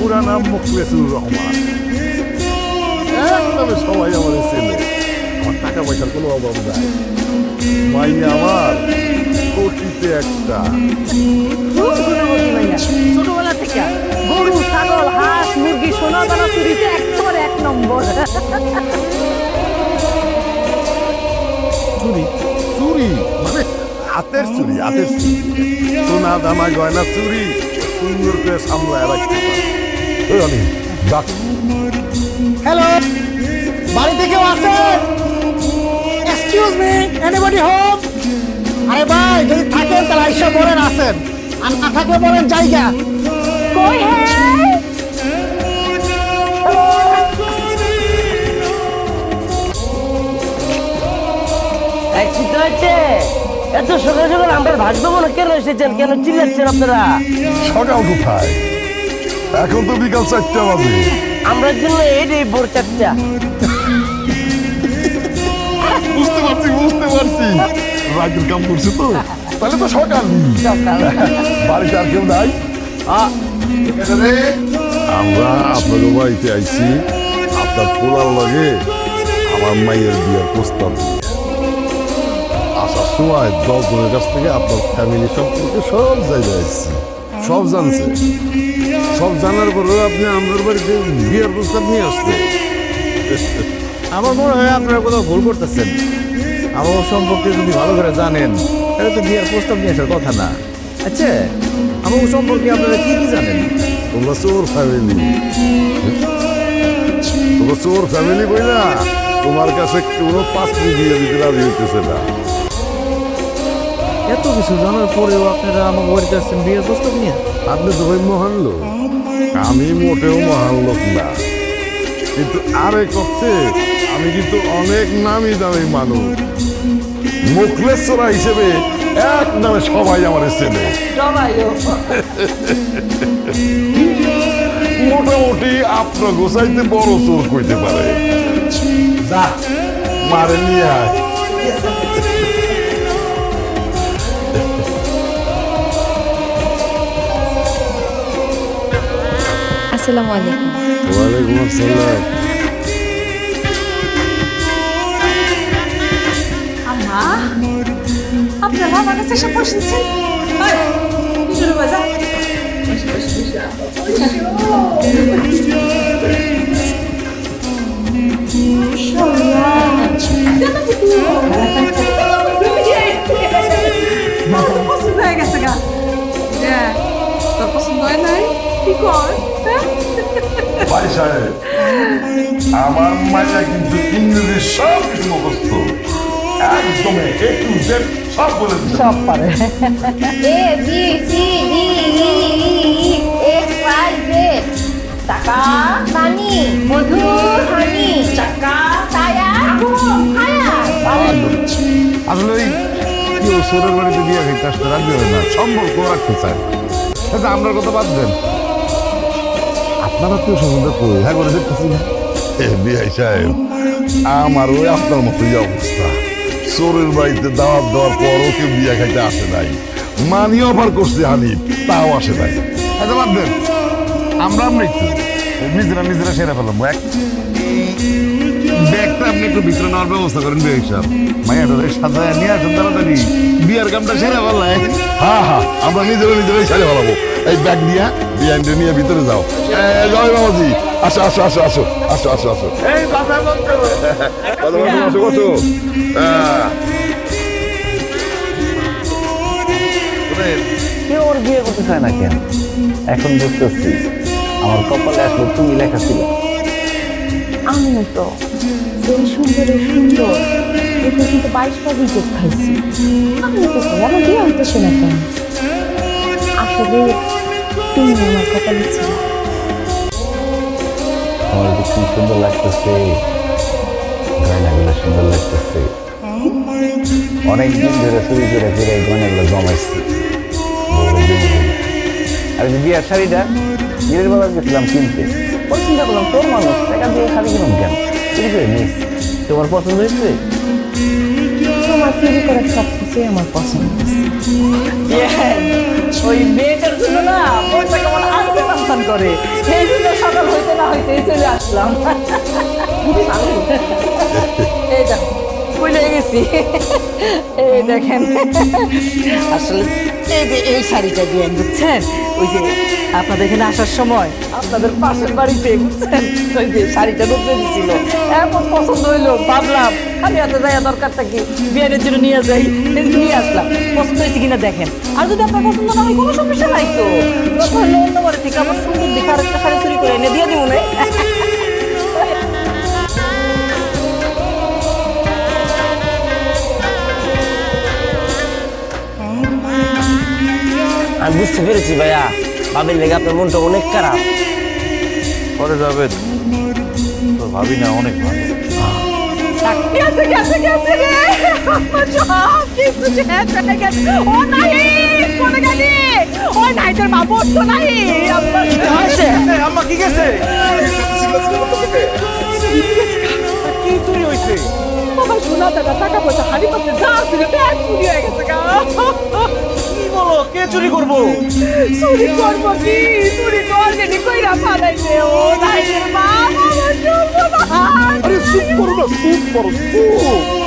পুরা নাম মুখলেসুর রহমান। একদমে সবাই আমার ছেলে। আমার টাকা পয়সার কোনো অভাব নাই। মাইয়া আমার কোটিতে একটা। খুব গুণবতী ভাইয়া ছোটবেলা থেকে গরু ছাগল হাঁস মুরগি সোনা দানা চুরিতে একবার এক নম্বর। চুরি? চুরি? মানে হাতের চুরি হাতের চুরি। সোনা দানা গয়না চুরি। সুন্দর করে সামলায় রাখতে পারে। ওই অনিল, ডাক। হ্যালো বাড়িতে কেউ আছেন এক্সকিউজ মি এনিবডি হোম আরে ভাই যদি থাকেন তাহলে আইসা বলেন আছেন আর না থাকলে বলেন জায়গা। কই হ্যাঁ তো হচ্ছে? এত সকাল সকাল আমরা ভাসবো মনে কেন এসেছেন? কেন চিল্লাচ্ছেন আপনারা? সকাল কোথায় এখন তো বিকাল চারটা বাজে। আমরা জন্য এইটাই ভোর চারটা। বুঝতে পারছি বুঝতে পারছি। রাগের কাম করছে তো। তাহলে তো সকাল। বাড়িতে আর কেউ নাই? আমরা আপনাদের বাড়িতে আইছি। আপনার পোলার লাগে আমার মাইয়ের বিয়ের প্রস্তাব। আসার সময় দশ জনের কাছ থেকে আপনার ফ্যামিলি সম্পর্কে সব জায়গায় আসছি সব জানছে। সব জানার পরেও আপনি আমাদের বাড়িতে বিয়ের প্রস্তাব নিয়ে আসছে আমার মনে হয় আপনারা কোথাও ভুল করতেছেন। আমার সম্পর্কে যদি ভালো করে জানেন তাহলে তো বিয়ের প্রস্তাব নিয়ে আসার কথা না। আচ্ছা আমার সম্পর্কে আপনারা কি কি জানেন? তোমরা চোর ফ্যামিলি তোমরা চোর ফ্যামিলি বই না তোমার কাছে কোনো পাত্রী দিয়ে দিতে রাজি হইতেছে না। এত কিছু জানার পরেও আপনারা আমার বাড়িতে আসছেন বিয়ের প্রস্তাব নিয়ে? আপনি তো ভাই মহান লোক। আমি মোটেও মহান লোক না। কিন্তু আরেক হচ্ছে আমি কিন্তু অনেক নামি দামি মানুষ। মুখলেশ্বরা হিসেবে এক নামে সবাই আমার ছেলে মোটামুটি আপনার গোসাইতে বড় চোর কইতে পারে। যা মারে নিয়ে আয় আসসালামু আলাইকুম ওয়ালাইকুম আসসালাম আম্মা আপনার বাবার কাছে এসে বসেছেন শুরু বাজা পছন্দ হয়ে হ্যাঁ হয় হ্যাঁ আমার মাইয়া কিন্তু ইংরেজি সব কিছু মুখস্থ একদমে এ সব বলে সব পারে B C D E X Y টাকা পানি মধু হানি টাকা আসলে ওই কেউ সোনার বাড়িতে বিয়ে খাইতে আসতে হয় না সম্পর্ক রাখতে চায়। আচ্ছা আপনার কথা বাদ দেন। আপনারা তো সম্বন্ধে কই হ্যাঁ করে দেখতেছি না। এ বিআই সাহেব আমার ওই আপনার মতোই অবস্থা। চোরের বাড়িতে দাওয়াত দেওয়ার পরও কেউ বিয়ে খাইতে আসে নাই। মানি অফার করছে হানিফ তাও আসে নাই। আচ্ছা বাদ দেন। আমরা আমরা একটু নিজেরা নিজেরা সেরে ফেলাম এক ব্যাগটা আপনি একটু ভিতরে নেওয়ার ব্যবস্থা করেন বিয়ে হিসাব। মাইয়াটারে সাজায় নিয়ে আসেন তাড়াতাড়ি। বিয়ার কামটা সেরে ফেলায় হ্যাঁ হ্যাঁ আমরা নিজেরা নিজেরাই সেরে ফেলাবো। এই ব্যাগ নিয়ে বিয়ানটা নিয়ে ভিতরে যাও। জয় বাবাজি। আসো আসো আসো আসো আসো আসো আসো। এই কথা কেউ ওর বিয়ে করতে চায় না কেন? এখন বুঝতেছি আমার কপালে আসলে তুমি লেখা ছিল। আমি তো সুন্দরের সুন্দর এ পর্যন্ত বাইশ বার রিজেক্ট খাইছি। আমি তো আমার বিয়ে হইতেছে না কেন আসলে তুমি আমার কপালে ছিল আমার তো কি সুন্দর লাগতেছে, গয়নাগুলো সুন্দর লাগতেছে। অনেক দিন ধরে চুরি করে করে এই গয়নাগুলো জমাইছি। আর যে বিয়ার শাড়িটা, বিয়ের বেলা গেছিলাম কিনতে। ওই চিন্তা করলাম তোর মানুষ, টাকা দিয়ে শাড়ি কিনুন কেন? তোমার পছন্দ হয়েছে? তোমার চুরি সব কিছুই আমার পছন্দ ওই মেয়েটার জন্য না মনটা কেমন আনসান আনসান করে। সেই জন্য সকাল হইতে না হইতে চলে আসলাম। খুবই ভালো এই দেখো ভুলে গেছি। এই দেখেন আসলে এই যে এই শাড়িটা দিয়ে, বুঝছেন? ওই যে আপনাদের এখানে আসার সময় আপনাদের পাশের বাড়িতে ওই যে শাড়িটা ঢুকে দিছিল। এমন পছন্দ হইল, ভাবলাম খালি হাতে যাইয়া দরকারটা কি? বিয়ের জন্য নিয়ে যাই নিয়ে আসলাম। পছন্দ হয়েছে কিনা দেখেন। আর যদি আপনার পছন্দ না হয়, কোনো সমস্যা নাই তো। অন্য বাড়ি আমার সুন্দর দেখে আরেকটা শাড়ি চুরি করে এনে দিয়ে দিব না। বুঝতে পেরেছি ভাইয়া। ভাবির লেগে আপনার মনটা অনেক খারাপ। পরে যাবেন তোর ভাবি না অনেক ভালো। গেছে গেছে গেছে রে? সব কিছু গেছে গেছে। ও নাই কোনে গেলি ও নাই তোর মা বসতো নাই? আমার আছে আম্মা কি গেছে? কি চুরি হয়েছে বাবা শোনা দাদা টাকা পয়সা পাতে যা ছিল ব্যাগ চুরি হয়ে গেছে গা। চুরি করব। চুরি করব কি? চুরি করবে নি কইরা পালাইছে ও মা আরে চুপ করো না চুপ করো চুপ।